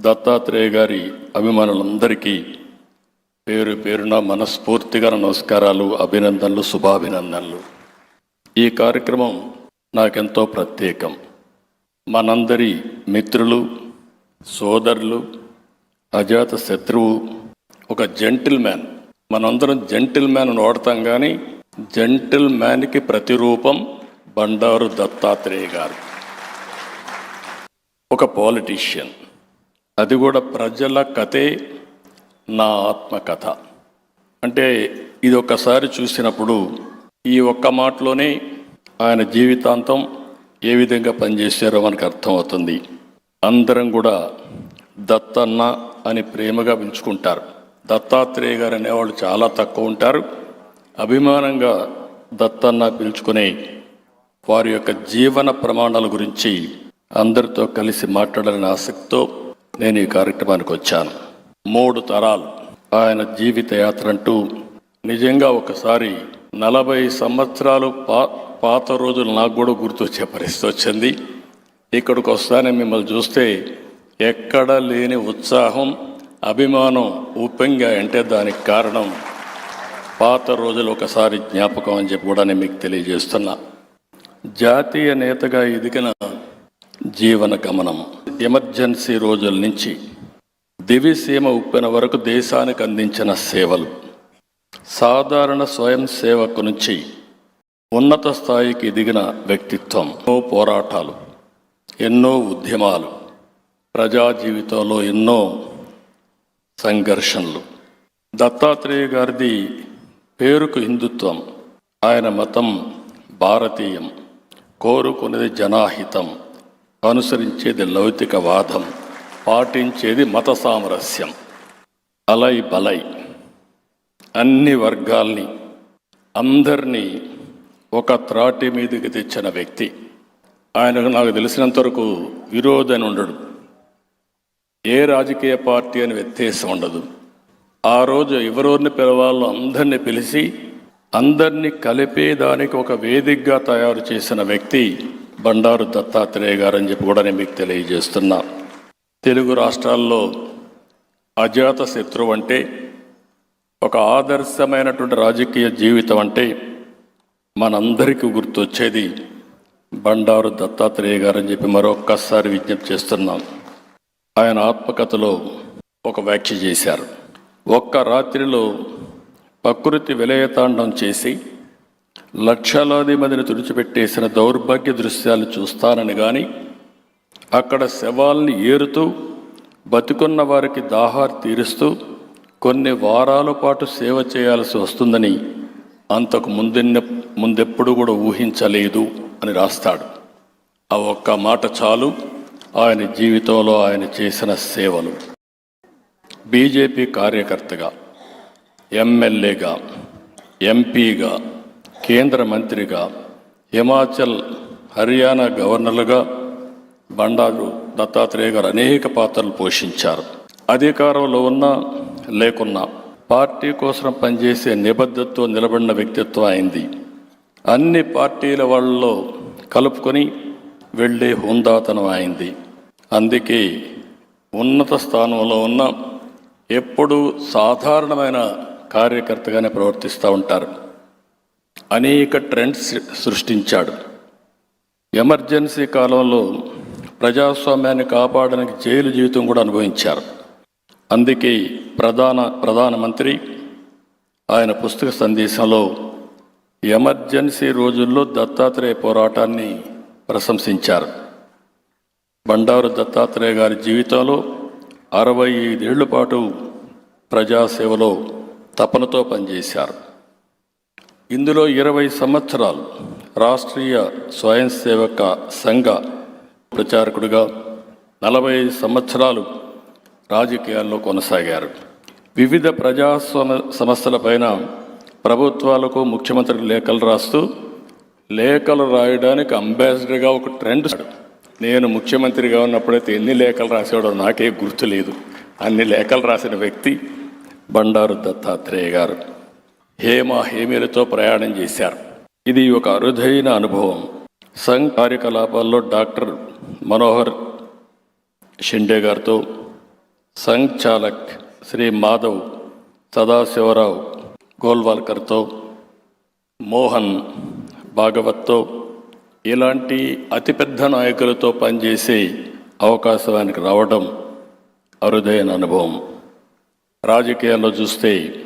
దత్తాత్రేయ గారి అభిమానులందరికీ పేరు పేరున మనస్ఫూర్తిగా నమస్కారాలు అభినందనలు శుభాభినందనలు. ఈ కార్యక్రమం నాకెంతో ప్రత్యేకం. మనందరి మిత్రులు సోదరులు అజాత శత్రువు ఒక జెంటిల్ మ్యాన్ మనందరం జెంటిల్ మ్యాన్ వాడతాం కానీ జెంటిల్ మ్యాన్కి ప్రతిరూపం బండారు దత్తాత్రేయ గారు. ఒక పాలిటీషియన్. అది కూడా ప్రజల కథే నా ఆత్మకథ. అంటే ఇది ఒక్కసారి చూసినప్పుడు ఈ ఒక్క మాటలోనే ఆయన జీవితాంతం ఏ విధంగా పనిచేశారో మనకు అర్థమవుతుంది. అందరం కూడా దత్తన్న అని ప్రేమగా పిలుచుకుంటారు దత్తాత్రేయ గారు అనేవాళ్ళు చాలా తక్కువ ఉంటారు. అభిమానంగా దత్తన్న పిలుచుకునే వారి యొక్క జీవన ప్రమాణాల గురించి అందరితో కలిసి మాట్లాడాలని ఆసక్తితో నేను ఈ కార్యక్రమానికి వచ్చాను. మూడు తరాలు. ఆయన జీవిత యాత్ర అంటూ నిజంగా ఒకసారి నలభై సంవత్సరాలు పా పాత రోజులు నాకు కూడా గుర్తొచ్చే పరిస్థితి వచ్చింది. ఇక్కడికి వస్తానే మిమ్మల్ని చూస్తే ఎక్కడ లేని ఉత్సాహం అభిమానం ఊపంగా అంటే దానికి కారణం పాత రోజులు ఒకసారి జ్ఞాపకం అని చెప్పి కూడా నేను మీకు తెలియజేస్తున్నా. జాతీయ నేతగా ఎదిగిన జీవన గమనం. ఎమర్జెన్సీ రోజుల నుంచి దివిసీమ ఉప్పెన వరకు దేశానికి అందించిన సేవలు. సాధారణ స్వయం సేవకు నుంచి ఉన్నత స్థాయికి ఎదిగిన వ్యక్తిత్వం ఎన్నో పోరాటాలు ఎన్నో ఉద్యమాలు ప్రజా జీవితంలో ఎన్నో సంఘర్షణలు. దత్తాత్రేయ గారిది పేరుకు హిందుత్వం ఆయన మతం భారతీయం కోరుకునేది జనాహితం. అనుసరించేది లౌకికవాదం పాటించేది మత సామరస్యం. అలై బలై. అన్ని వర్గాల్ని అందరినీ ఒక త్రాటి మీదకి తెచ్చిన వ్యక్తి. ఆయనకు నాకు తెలిసినంత వరకు విరోధని ఉండడు. ఏ రాజకీయ పార్టీ అని వ్యత్యాసం ఉండదు. ఆ రోజు ఎవరెవరిని పిలవాలో అందరినీ పిలిచి అందరినీ కలిపేదానికి ఒక వేదికగా తయారు చేసిన వ్యక్తి బండారు దత్తాత్రేయ గారు అని చెప్పి కూడా నేను మీకు తెలియజేస్తున్నా. తెలుగు రాష్ట్రాల్లో అజాత శత్రువు అంటే ఒక ఆదర్శమైనటువంటి రాజకీయ జీవితం అంటే మనందరికీ గుర్తొచ్చేది బండారు దత్తాత్రేయ గారు అని చెప్పి మరొక్కసారి విజ్ఞప్తి చేస్తున్నాం. ఆయన ఆత్మకథలో ఒక వ్యాఖ్య చేశారు. ఒక్క రాత్రిలో ప్రకృతి విలయతాండం చేసి లక్షలాది మందిని తుడిచిపెట్టేసిన దౌర్భాగ్య దృశ్యాలు చూస్తానని కానీ అక్కడ శవాల్ని ఏరుతూ బతికున్న వారికి దాహార్ తీరుస్తూ కొన్ని వారాల పాటు సేవ చేయాల్సి వస్తుందని అంతకు ముందెన్న ముందెప్పుడు కూడా ఊహించలేదు అని రాస్తాడు. ఆ ఒక్క మాట చాలు ఆయన జీవితంలో ఆయన చేసిన సేవలు. బీజేపీ కార్యకర్తగా ఎమ్మెల్యేగా ఎంపీగా కేంద్ర మంత్రిగా హిమాచల్ హర్యానా గవర్నర్లుగా బండారు దత్తాత్రేయ గారు అనేక పాత్రలు పోషించారు. అధికారంలో ఉన్నా లేకున్నా పార్టీ కోసం పనిచేసే నిబద్ధతతో నిలబడిన వ్యక్తిత్వం అయింది అన్ని పార్టీల వాళ్ళలో కలుపుకొని వెళ్ళే హుందాతనం అయింది అందుకే ఉన్నత స్థానంలో ఉన్న ఎప్పుడూ సాధారణమైన కార్యకర్తగానే ప్రవర్తిస్తూ ఉంటారు. అనేక ట్రెండ్స్ సృష్టించాడు. ఎమర్జెన్సీ కాలంలో ప్రజాస్వామ్యాన్ని కాపాడడానికి జైలు జీవితం కూడా అనుభవించారు. అందుకే ప్రధాన ప్రధానమంత్రి ఆయన పుస్తక సందేశంలో ఎమర్జెన్సీ రోజుల్లో దత్తాత్రేయ పోరాటాన్ని ప్రశంసించారు. బండారు దత్తాత్రేయ గారి జీవితంలో అరవై ఐదేళ్ళ పాటు ప్రజాసేవలో తపనతో పనిచేశారు. ఇందులో ఇరవై సంవత్సరాలు రాష్ట్రీయ స్వయం సేవక సంఘ ప్రచారకుడిగా నలభై సంవత్సరాలు రాజకీయాల్లో కొనసాగారు. వివిధ ప్రజా సమస్యలపైన ప్రభుత్వాలకు ముఖ్యమంత్రి లేఖలు రాస్తూ లేఖలు రాయడానికి అంబాసిడర్గా ఒక ట్రెండ్ నేను ముఖ్యమంత్రిగా ఉన్నప్పుడైతే ఎన్ని లేఖలు రాసేవాడో నాకే గుర్తులేదు. అన్ని లేఖలు రాసిన వ్యక్తి బండారు దత్తాత్రేయ గారు. హేమ హేమిలతో ప్రయాణం చేశారు. ఇది ఒక అరుదైన అనుభవం. సంఘ్ కార్యకలాపాల్లో డాక్టర్ మనోహర్ షిండే గారితో సంఘ్ చాలక్ శ్రీ మాధవ్ సదాశివరావు గోల్వాల్కర్తో మోహన్ భాగవత్తో ఇలాంటి అతిపెద్ద నాయకులతో పనిచేసే అవకాశానికి రావడం అరుదైన అనుభవం. రాజకీయాల్లో చూస్తే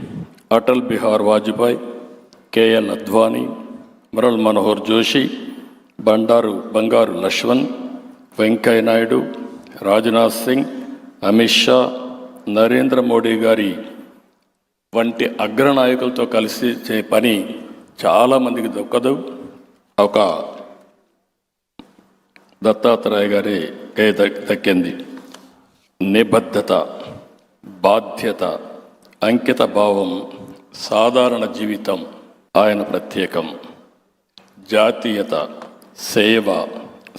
అటల్ బిహార్ వాజ్పేయి కేఎల్ అద్వానీ మురళ్ మనోహర్ జోషి బండారు బంగారు లక్ష్మణ్ వెంకయ్య నాయుడు రాజ్నాథ్ సింగ్ అమిత్ షా నరేంద్ర మోడీ గారి వంటి అగ్రనాయకులతో కలిసి చే పని చాలామందికి దొక్కదు. ఒక దత్తాత్రేయ గారి దక్- దక్కింది? నిబద్ధత బాధ్యత అంకిత భావం సాధారణ జీవితం ఆయన ప్రత్యేకం. జాతీయత సేవ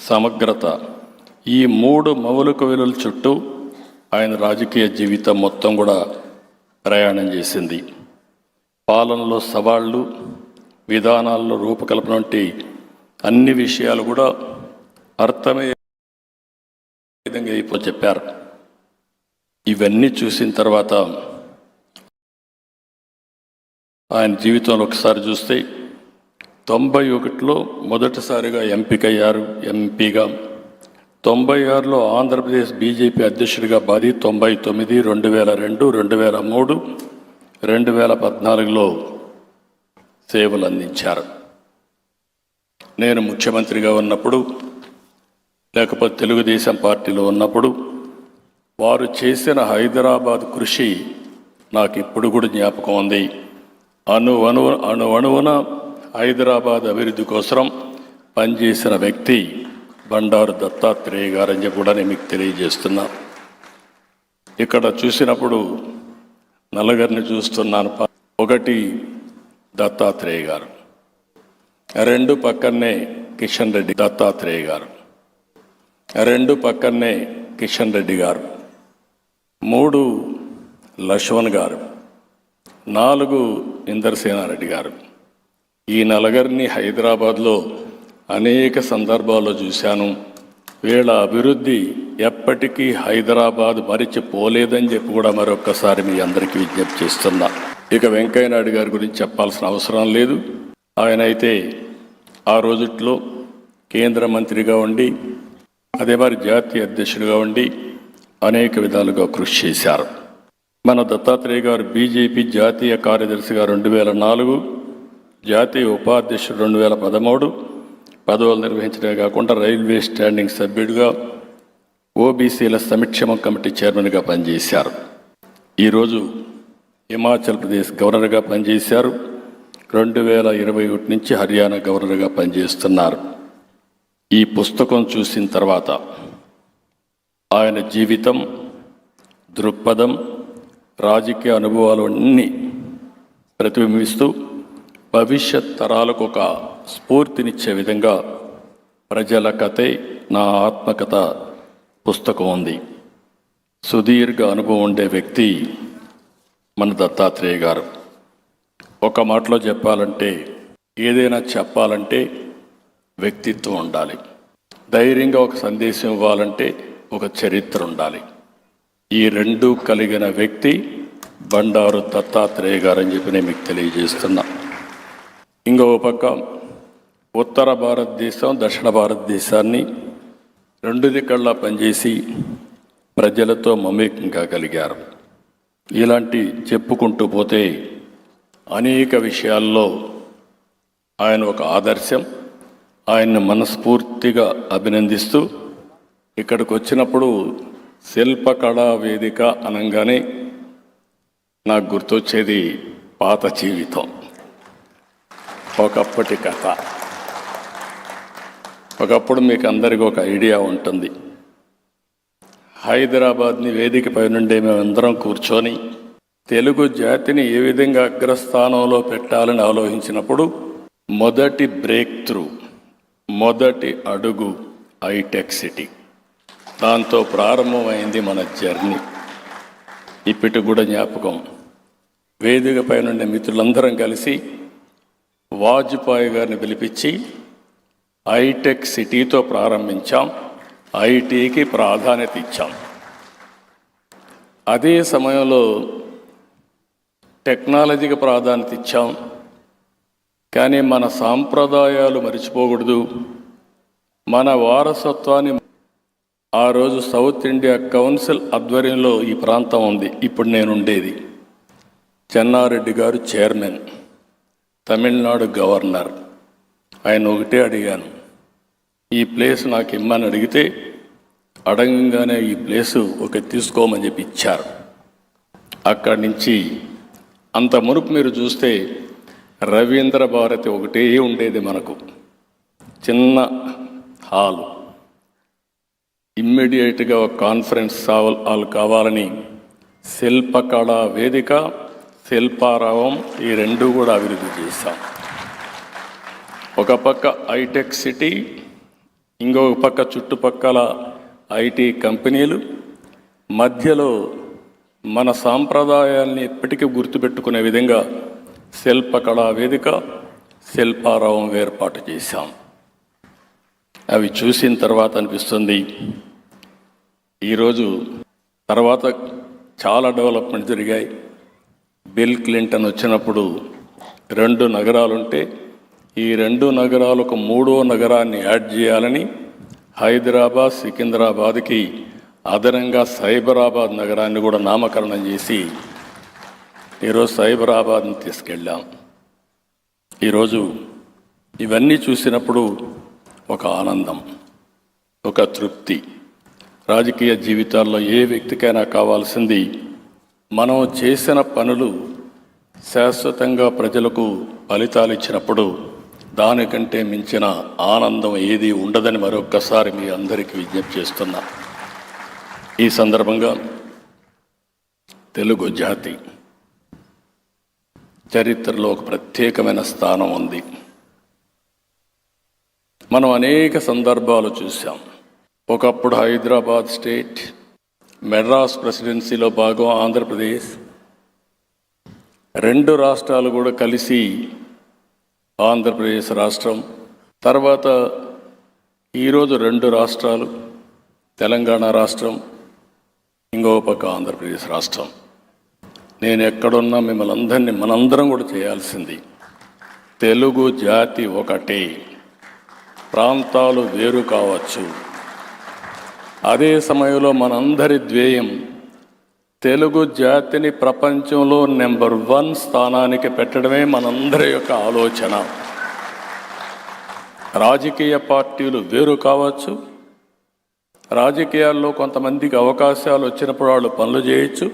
సమగ్రత ఈ మూడు మౌలిక విలువల చుట్టూ ఆయన రాజకీయ జీవితం మొత్తం కూడా ప్రయాణం చేసింది. పాలనలో సవాళ్ళు విధానాల్లో రూపకల్పన వంటి అన్ని విషయాలు కూడా అర్థమయ్యే విధంగా ఇప్పుడు చెప్పారు. ఇవన్నీ చూసిన తర్వాత ఆయన జీవితంలో ఒకసారి చూస్తే తొంభై ఒకటిలో మొదటిసారిగా ఎంపికయ్యారు ఎంపీగా. తొంభై ఆరులో ఆంధ్రప్రదేశ్ బీజేపీ అధ్యక్షుడిగా బాది తొంభై తొమ్మిది రెండు వేల రెండు రెండు వేల మూడు రెండు వేల పద్నాలుగులో సేవలు అందించారు నేను ముఖ్యమంత్రిగా ఉన్నప్పుడు లేకపోతే తెలుగుదేశం పార్టీలో ఉన్నప్పుడు వారు చేసిన హైదరాబాద్ కృషి నాకు ఇప్పుడు కూడా జ్ఞాపకం ఉంది. అణు అణు అణు అణువున హైదరాబాద్ అభివృద్ధి కోసం పనిచేసిన వ్యక్తి బండారు దత్తాత్రేయ గారని చెప్పి కూడా నేను మీకు తెలియజేస్తున్నా. ఇక్కడ చూసినప్పుడు నలుగురిని చూస్తున్నాను. ఒకటి దత్తాత్రేయ గారు. రెండు పక్కనే కిషన్ రెడ్డి దత్తాత్రేయ గారు. రెండు పక్కనే కిషన్ రెడ్డి గారు. మూడు లక్ష్మణ్ గారు. నాలుగు ఇందర్సేనారెడ్డి గారు. ఈ నలుగురిని హైదరాబాద్లో అనేక సందర్భాల్లో చూశాను. వీళ్ళ అభివృద్ధి ఎప్పటికీ హైదరాబాద్ మరిచిపోలేదని చెప్పి కూడా మరొక్కసారి మీ అందరికీ విజ్ఞప్తి చేస్తున్నా. ఇక వెంకయ్యనాయుడు గారి గురించి చెప్పాల్సిన అవసరం లేదు. ఆయన అయితే ఆ రోజుట్లో కేంద్ర మంత్రిగా ఉండి అదే మరి జాతీయ అధ్యక్షుడిగా ఉండి అనేక విధాలుగా కృషి చేశారు. మన దత్తాత్రేయ గారు బీజేపీ జాతీయ కార్యదర్శిగా రెండు వేల నాలుగు జాతీయ ఉపాధ్యక్షుడు రెండు వేల పదమూడు పదవులు నిర్వహించడమే కాకుండా రైల్వే స్టాండింగ్ సభ్యుడిగా ఓబీసీల సంక్షేమ కమిటీ చైర్మన్గా పనిచేశారు. ఈరోజు హిమాచల్ ప్రదేశ్ గవర్నర్గా పనిచేశారు. రెండు వేల ఇరవై ఒకటి నుంచి హర్యానా గవర్నర్గా పనిచేస్తున్నారు. ఈ పుస్తకం చూసిన తర్వాత ఆయన జీవితం దృక్పథం రాజకీయ అనుభవాలు అన్నీ ప్రతిబింబిస్తూ భవిష్యత్ తరాలకు ఒక స్ఫూర్తినిచ్చే విధంగా ప్రజల కథే నా ఆత్మకథ పుస్తకం ఉంది. సుదీర్ఘ అనుభవం ఉండే వ్యక్తి మన దత్తాత్రేయ గారు. ఒక మాటలో చెప్పాలంటే ఏదైనా చెప్పాలంటే వ్యక్తిత్వం ఉండాలి. ధైర్యంగా ఒక సందేశం ఇవ్వాలంటే ఒక చరిత్ర ఉండాలి. ఈ రెండు కలిగిన వ్యక్తి బండారు దత్తాత్రేయ గారు అని చెప్పి నేను మీకు తెలియజేస్తున్నా. ఇంకో పక్క ఉత్తర భారతదేశం దక్షిణ భారతదేశాన్ని రెండు దిక్కల్లా పనిచేసి ప్రజలతో మమేకంగా కలిగారు. ఇలాంటి చెప్పుకుంటూ పోతే అనేక విషయాల్లో ఆయన ఒక ఆదర్శం. ఆయన్ని మనస్ఫూర్తిగా అభినందిస్తూ ఇక్కడికి వచ్చినప్పుడు శిల్పకళా వేదిక అనగానే నాకు గుర్తొచ్చేది పాత జీవితం. ఒకప్పటి కథ. ఒకప్పుడు మీకు అందరికీ ఒక ఐడియా ఉంటుంది. హైదరాబాద్ని వేదికపై నుండి మేమందరం కూర్చొని తెలుగు జాతిని ఏ విధంగా అగ్రస్థానంలో పెట్టాలని ఆలోచించినప్పుడు మొదటి బ్రేక్ త్రూ మొదటి అడుగు ఐటెక్ సిటీ. దాంతో ప్రారంభమైంది మన జర్నీ. ఇప్పటి కూడా జ్ఞాపకం. వేదికపై నుండి మిత్రులందరం కలిసి వాజ్పాయ్ గారిని పిలిపించి హైటెక్ సిటీతో ప్రారంభించాం. ఐటీకి ప్రాధాన్యత ఇచ్చాం. అదే సమయంలో టెక్నాలజీకి ప్రాధాన్యత ఇచ్చాం. కానీ మన సాంప్రదాయాలు మర్చిపోకూడదు. మన వారసత్వాన్ని ఆ రోజు సౌత్ ఇండియా కౌన్సిల్ ఆధ్వర్యంలో ఈ ప్రాంతం ఉంది. ఇప్పుడు నేను ఉండేది చెన్నారెడ్డి గారు చైర్మన్ తమిళనాడు గవర్నర్. ఆయన ఒకటే అడిగాను ఈ ప్లేస్ నాకు ఇమ్మని అడిగితే అడగంగానే ఈ ప్లేసు ఒక తీసుకోమని చెప్పి ఇచ్చారు. అక్కడి నుంచి అంత మునుపు మీరు చూస్తే రవీంద్ర భారతి ఒకటే ఉండేది మనకు. చిన్న హాలు. ఇమ్మీడియట్గా ఒక కాన్ఫరెన్స్ వాళ్ళు కావాలని శిల్పకళా వేదిక శిల్పారావం ఈ రెండు కూడా అభివృద్ధి చేశాం. ఒక పక్క హైటెక్ సిటీ ఇంకొక పక్క చుట్టుపక్కల ఐటీ కంపెనీలు మధ్యలో మన సాంప్రదాయాల్ని ఎప్పటికీ గుర్తుపెట్టుకునే విధంగా శిల్పకళా వేదిక శిల్పారావం ఏర్పాటు చేశాం. అవి చూసిన తర్వాత అనిపిస్తుంది ఈరోజు తర్వాత చాలా డెవలప్మెంట్ జరిగాయి. బిల్ క్లింటన్ వచ్చినప్పుడు రెండు నగరాలుంటే ఈ రెండు నగరాలకు మూడో నగరాన్ని యాడ్ చేయాలని హైదరాబాద్ సికింద్రాబాద్కి అదనంగా సైబరాబాద్ నగరాన్ని కూడా నామకరణం చేసి ఈరోజు సైబరాబాద్ని తీసుకెళ్ళాం. ఈరోజు ఇవన్నీ చూసినప్పుడు ఒక ఆనందం ఒక తృప్తి. రాజకీయ జీవితాల్లో ఏ వ్యక్తికైనా కావాల్సింది మనం చేసిన పనులు శాశ్వతంగా ప్రజలకు ఫలితాలు ఇచ్చినప్పుడు దానికంటే మించిన ఆనందం ఏది ఉండదని మరొక్కసారి మీ అందరికీ విజ్ఞప్తి చేస్తున్నా. ఈ సందర్భంగా తెలుగు జాతి చరిత్రలో ఒక ప్రత్యేకమైన స్థానం ఉంది. మనం అనేక సందర్భాలు చూసాం ఒకప్పుడు హైదరాబాద్ స్టేట్ మెడ్రాస్ ప్రెసిడెన్సీలో భాగం ఆంధ్రప్రదేశ్. రెండు రాష్ట్రాలు కూడా కలిసి ఆంధ్రప్రదేశ్ రాష్ట్రం. తర్వాత ఈరోజు రెండు రాష్ట్రాలు తెలంగాణ రాష్ట్రం ఇంకో పక్క ఆంధ్రప్రదేశ్ రాష్ట్రం. నేను ఎక్కడున్నా మిమ్మల్ని అందరినీ మనందరం కూడా చేయాల్సింది తెలుగు జాతి ఒకటే. ప్రాంతాలు వేరు కావచ్చు. అదే సమయంలో మనందరి ధ్యేయం తెలుగు జాతిని ప్రపంచంలో నెంబర్ వన్ స్థానానికి పెట్టడమే మనందరి యొక్క ఆలోచన. రాజకీయ పార్టీలు వేరు కావచ్చు. రాజకీయాల్లో కొంతమందికి అవకాశాలు వచ్చినప్పుడు వాళ్ళు పనులు చేయొచ్చు.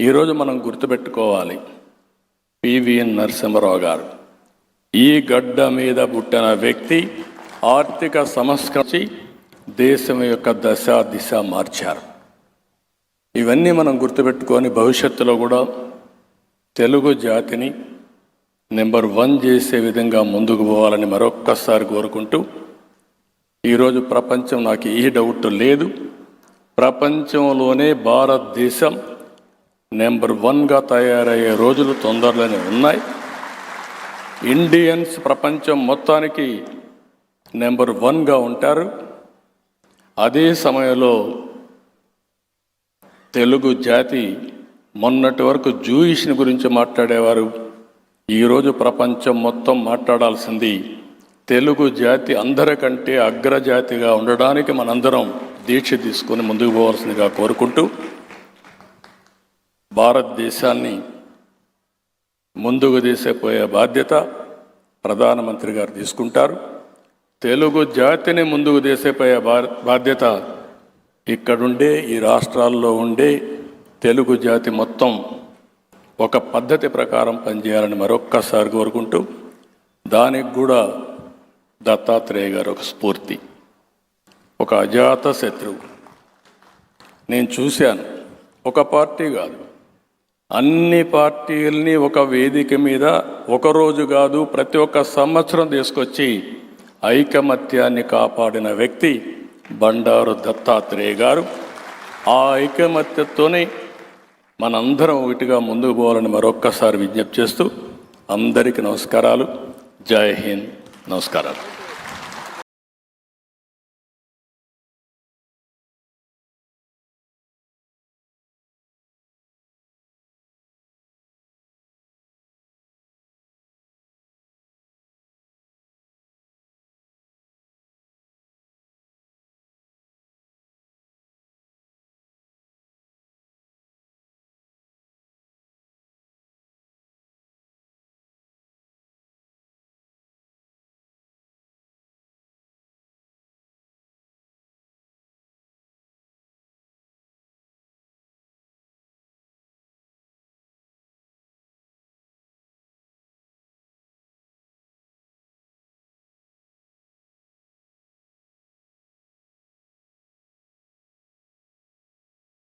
ఈరోజు మనం గుర్తుపెట్టుకోవాలి. పివిఎన్ నరసింహరావు గారు. ఈ గడ్డ మీద పుట్టిన వ్యక్తి ఆర్థిక సంస్కరించి దేశం యొక్క దశ దిశ మార్చారు. ఇవన్నీ మనం గుర్తుపెట్టుకొని భవిష్యత్తులో కూడా తెలుగు జాతిని నెంబర్ వన్ చేసే విధంగా ముందుకు పోవాలని మరొక్కసారి కోరుకుంటూ ఈరోజు ప్రపంచం నాకు ఏ డౌట్ లేదు. ప్రపంచంలోనే భారతదేశం నెంబర్ వన్గా తయారయ్యే రోజులు తొందరలోనే ఉన్నాయి. ఇండియన్స్ ప్రపంచం మొత్తానికి నెంబర్ వన్గా ఉంటారు. అదే సమయంలో తెలుగు జాతి మొన్నటి వరకు జూయిష్ని గురించి మాట్లాడేవారు. ఈరోజు ప్రపంచం మొత్తం మాట్లాడాల్సింది తెలుగు జాతి అందరికంటే అగ్రజాతిగా ఉండడానికి మనందరం దీక్ష తీసుకొని ముందుకు పోవాల్సిందిగా కోరుకుంటూ భారతదేశాన్ని ముందుకు తీసేపోయే బాధ్యత ప్రధానమంత్రి గారు తీసుకుంటారు. తెలుగు జాతిని ముందుకు తీసేపోయే బా- బాధ్యత. ఇక్కడుండే ఈ రాష్ట్రాల్లో ఉండే తెలుగు జాతి మొత్తం ఒక పద్ధతి ప్రకారం పనిచేయాలని మరొక్కసారి కోరుకుంటూ దానికి కూడా దత్తాత్రేయ గారు ఒక స్ఫూర్తి. ఒక అజాత శత్రువు. నేను చూశాను. ఒక పార్టీ కాదు. అన్ని పార్టీల్ని ఒక వేదిక మీద ఒక రోజు కాదు ప్రతి ఒక్క సంవత్సరం తీసుకొచ్చి ఐకమత్యాన్ని కాపాడిన వ్యక్తి బండారు దత్తాత్రేయ గారు. ఆ ఐకమత్యతోనే మనందరం ఒకటిగా ముందుకు పోవాలని మరొక్కసారి విజ్ఞప్తి చేస్తూ అందరికీ నమస్కారాలు. జై హింద్. నమస్కారాలు.